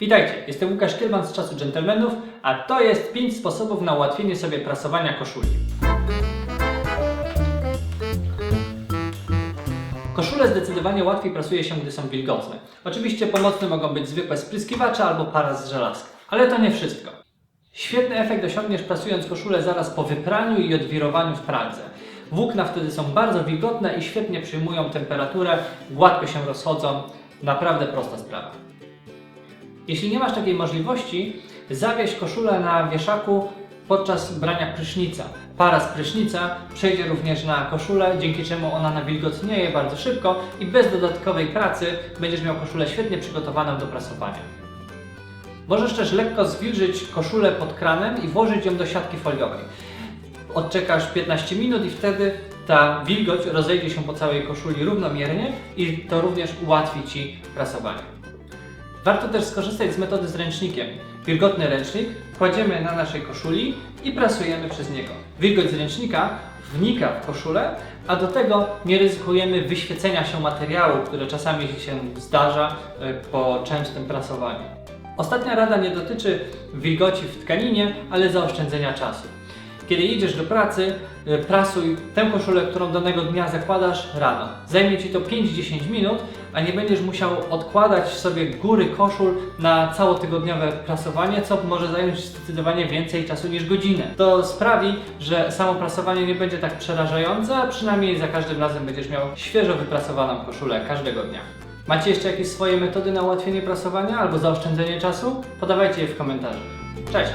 Witajcie, jestem Łukasz Kielman z Czasu Dżentelmenów, a to jest 5 sposobów na ułatwienie sobie prasowania koszuli. Koszule zdecydowanie łatwiej prasuje się, gdy są wilgotne. Oczywiście pomocne mogą być zwykłe spryskiwacze albo para z żelazka. Ale to nie wszystko. Świetny efekt osiągniesz prasując koszulę zaraz po wypraniu i odwirowaniu w pralce. Włókna wtedy są bardzo wilgotne i świetnie przyjmują temperaturę, gładko się rozchodzą. Naprawdę prosta sprawa. Jeśli nie masz takiej możliwości, zawieź koszulę na wieszaku podczas brania prysznica. Para z prysznica przejdzie również na koszulę, dzięki czemu ona nawilgotnieje bardzo szybko i bez dodatkowej pracy będziesz miał koszulę świetnie przygotowaną do prasowania. Możesz też lekko zwilżyć koszulę pod kranem i włożyć ją do siatki foliowej. Odczekasz 15 minut i wtedy ta wilgoć rozejdzie się po całej koszuli równomiernie i to również ułatwi Ci prasowanie. Warto też skorzystać z metody z ręcznikiem. Wilgotny ręcznik kładziemy na naszej koszuli i prasujemy przez niego. Wilgoć z ręcznika wnika w koszulę, a do tego nie ryzykujemy wyświecenia się materiału, które czasami się zdarza e, po częstym prasowaniu. Ostatnia rada nie dotyczy wilgoci w tkaninie, ale zaoszczędzenia czasu. Kiedy idziesz do pracy, y, prasuj tę koszulę, którą danego dnia zakładasz rano. Zajmie Ci to 5-10 minut, a nie będziesz musiał odkładać sobie góry koszul na całotygodniowe prasowanie, co może zająć zdecydowanie więcej czasu niż godzinę. To sprawi, że samo prasowanie nie będzie tak przerażające, a przynajmniej za każdym razem będziesz miał świeżo wyprasowaną koszulę każdego dnia. Macie jeszcze jakieś swoje metody na ułatwienie prasowania albo zaoszczędzenie czasu? Podawajcie je w komentarzach. Cześć!